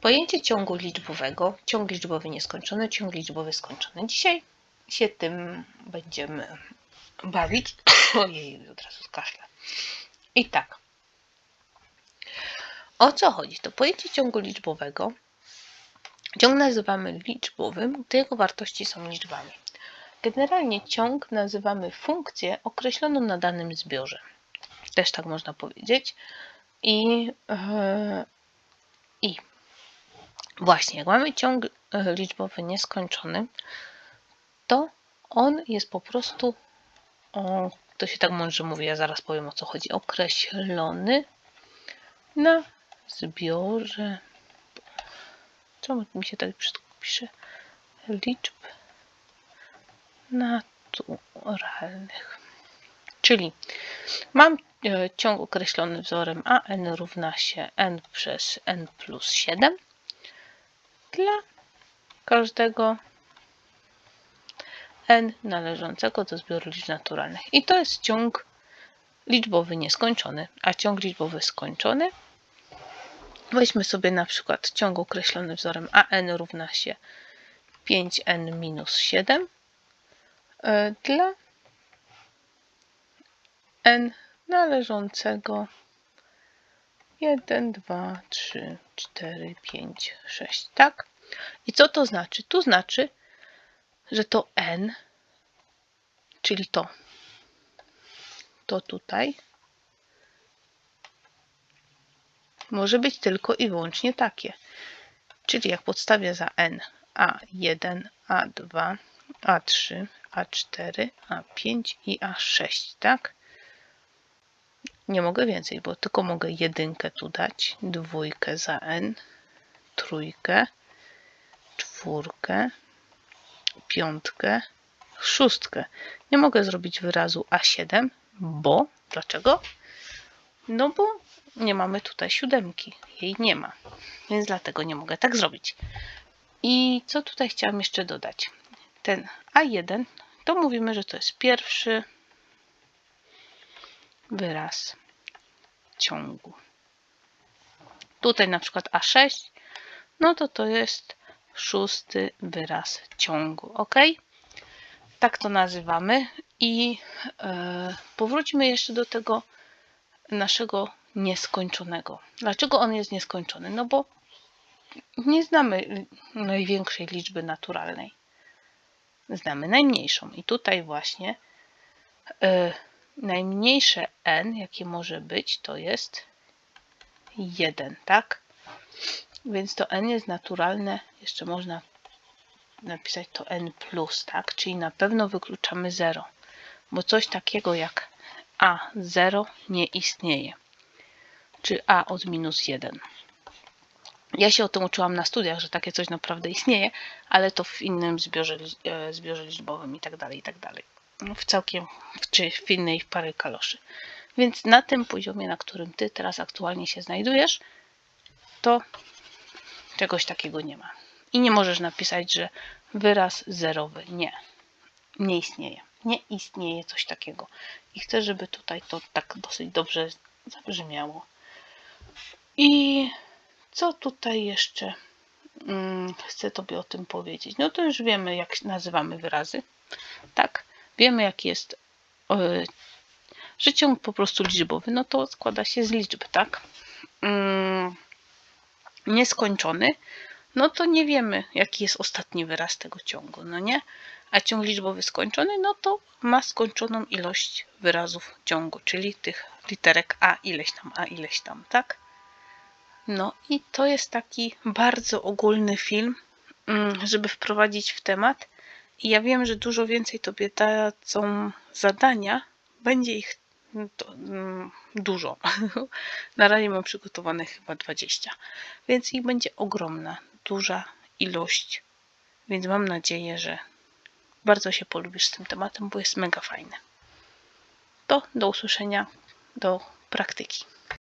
Pojęcie ciągu liczbowego, ciąg liczbowy nieskończony, ciąg liczbowy skończony. Dzisiaj się tym będziemy bawić. Ojej, od razu skaszlę. I tak. O co chodzi? To pojęcie ciągu liczbowego. Ciąg nazywamy liczbowym, gdy jego wartości są liczbami. Generalnie ciąg nazywamy funkcję określoną na danym zbiorze. Też tak można powiedzieć. I, yy, i właśnie, jak mamy ciąg e, liczbowy nieskończony, to on jest po prostu, o, to się tak mądrze mówi, ja zaraz powiem o co chodzi, określony na zbiorze, czemu mi się tak pisze, liczb naturalnych. Czyli mam e, ciąg określony wzorem a n równa się n przez n plus 7 dla każdego n należącego do zbioru liczb naturalnych. I to jest ciąg liczbowy nieskończony, a ciąg liczbowy skończony weźmy sobie na przykład ciąg określony wzorem a n równa się 5n minus 7 e, dla n należącego 1, 2, 3, 4, 5, 6, tak? I co to znaczy? Tu znaczy, że to n, czyli to, to tutaj, może być tylko i wyłącznie takie. Czyli jak podstawię za n a1, a2, a3, a4, a5 i a6, tak? Nie mogę więcej, bo tylko mogę jedynkę tu dać, dwójkę za n, trójkę, czwórkę, piątkę, szóstkę. Nie mogę zrobić wyrazu A7, bo dlaczego? No bo nie mamy tutaj siódemki, jej nie ma, więc dlatego nie mogę tak zrobić. I co tutaj chciałam jeszcze dodać? Ten A1 to mówimy, że to jest pierwszy wyraz ciągu. Tutaj na przykład A6, no to to jest szósty wyraz ciągu, ok? Tak to nazywamy i e, powróćmy jeszcze do tego naszego nieskończonego. Dlaczego on jest nieskończony? No bo nie znamy największej liczby naturalnej. Znamy najmniejszą i tutaj właśnie e, najmniejsze n, jakie może być, to jest 1, tak? Więc to n jest naturalne, jeszcze można napisać to n plus, tak? Czyli na pewno wykluczamy 0, bo coś takiego jak a 0 nie istnieje, czy a od minus 1. Ja się o tym uczyłam na studiach, że takie coś naprawdę istnieje, ale to w innym zbiorze, e, zbiorze liczbowym i tak dalej, i tak dalej w całkiem, czy w innej pary kaloszy. Więc na tym poziomie, na którym Ty teraz aktualnie się znajdujesz, to czegoś takiego nie ma. I nie możesz napisać, że wyraz zerowy. Nie. Nie istnieje. Nie istnieje coś takiego. I chcę, żeby tutaj to tak dosyć dobrze zabrzmiało. I co tutaj jeszcze hmm, chcę Tobie o tym powiedzieć? No to już wiemy, jak nazywamy wyrazy. Tak? Wiemy jaki jest że ciąg po prostu liczbowy, no to składa się z liczb, tak? Mm, nieskończony, no to nie wiemy, jaki jest ostatni wyraz tego ciągu, no nie? A ciąg liczbowy skończony, no to ma skończoną ilość wyrazów ciągu, czyli tych literek a ileś tam, a ileś tam, tak? No i to jest taki bardzo ogólny film, mm, żeby wprowadzić w temat i ja wiem, że dużo więcej tobie dadzą zadania. Będzie ich to, mm, dużo. Na razie mam przygotowane chyba 20. Więc ich będzie ogromna, duża ilość. Więc mam nadzieję, że bardzo się polubisz z tym tematem, bo jest mega fajny. To do usłyszenia, do praktyki.